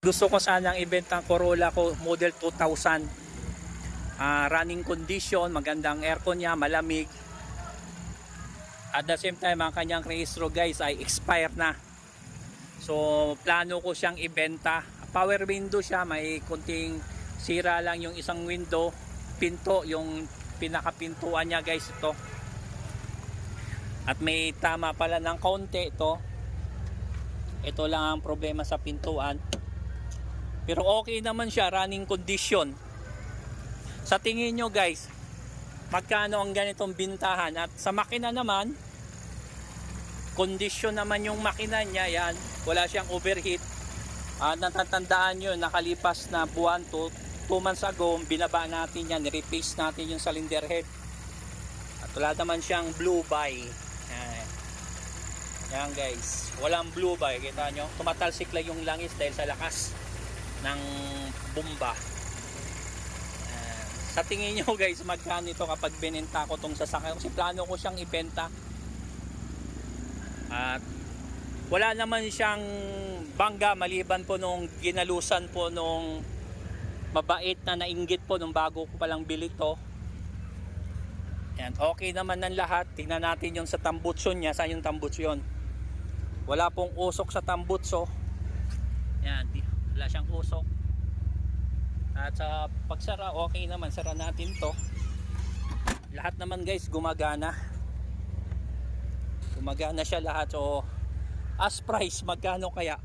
Gusto ko sanang ibenta ang Corolla ko model 2000. Ah, running condition, magandang aircon niya, malamig. At the same time, ang kanyang registro guys ay expired na. So, plano ko siyang ibenta. Power window siya, may kunting sira lang yung isang window. Pinto, yung pinakapintuan niya guys ito. At may tama pala ng kaunti ito. Ito lang ang problema sa pintuan. Pero okay naman siya, running condition. Sa tingin nyo guys, magkano ang ganitong bintahan? At sa makina naman, condition naman yung makina niya, yan. Wala siyang overheat. At natatandaan nyo, nakalipas na buwan to, 2 months ago, binaba natin yan, replace natin yung cylinder head. At wala naman siyang blue by. Yan. Guys, walang blue by, kita nyo? Tumatalsik lang yung langis dahil sa lakas ng bomba. Sa tingin nyo guys, magkano ito kapag binenta ko tong sasakyan? Kasi plano ko siyang ibenta. At wala naman siyang bangga maliban po nung ginalusan po nung mabait na nainggit po nung bago ko palang bili to. Yan, okay naman ng lahat. Tingnan natin yung sa tambutso niya. Saan yung tambutso yun? Wala pong usok sa tambutso. Wala siyang usok. At sa pagsara, okay naman. Sara natin to. Lahat naman guys, gumagana. Gumagana siya lahat. So, as price, magkano kaya?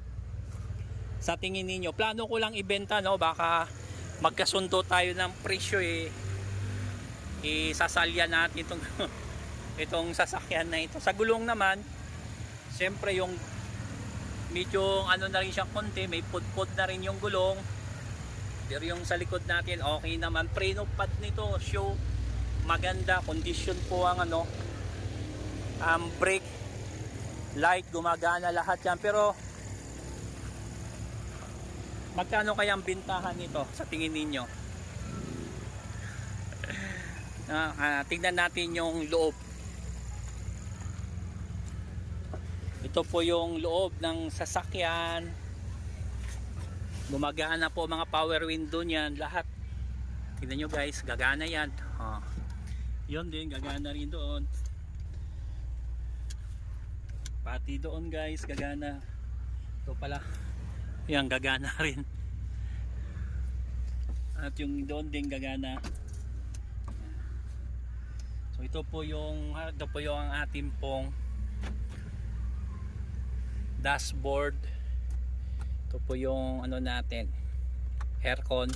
Sa tingin ninyo, plano ko lang ibenta, no? Baka magkasundo tayo ng presyo eh. Isasalya natin itong, itong sasakyan na ito. Sa gulong naman, siyempre yung medyo ano na rin siyang konti, may pudpud na rin yung gulong. Pero yung sa likod natin, okay naman. Preno pad nito, show maganda. Condition po ang ano, um, brake, light, gumagana lahat yan. Pero, magkano kaya ang bintahan nito sa tingin ninyo? Ah, ah, tingnan natin yung loob. Ito po yung loob ng sasakyan. Gumagana po mga power window niyan, lahat. Tingnan nyo guys, gagana yan. Oh. Yun din, gagana rin doon. Pati doon guys, gagana. Ito pala. Yan, gagana rin. At yung doon din gagana. So ito po yung ito po yung ang ating pong dashboard. Ito po yung ano natin aircon.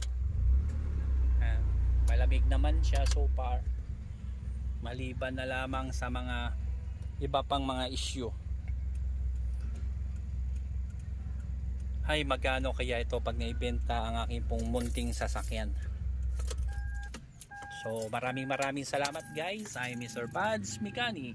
Ayan. Malamig naman siya so far. Maliban na lamang sa mga iba pang mga issue. Ay magkano kaya ito pag naibenta ang aking pong munting sasakyan. So maraming maraming salamat guys. I'm Mr. Buds Mechanic.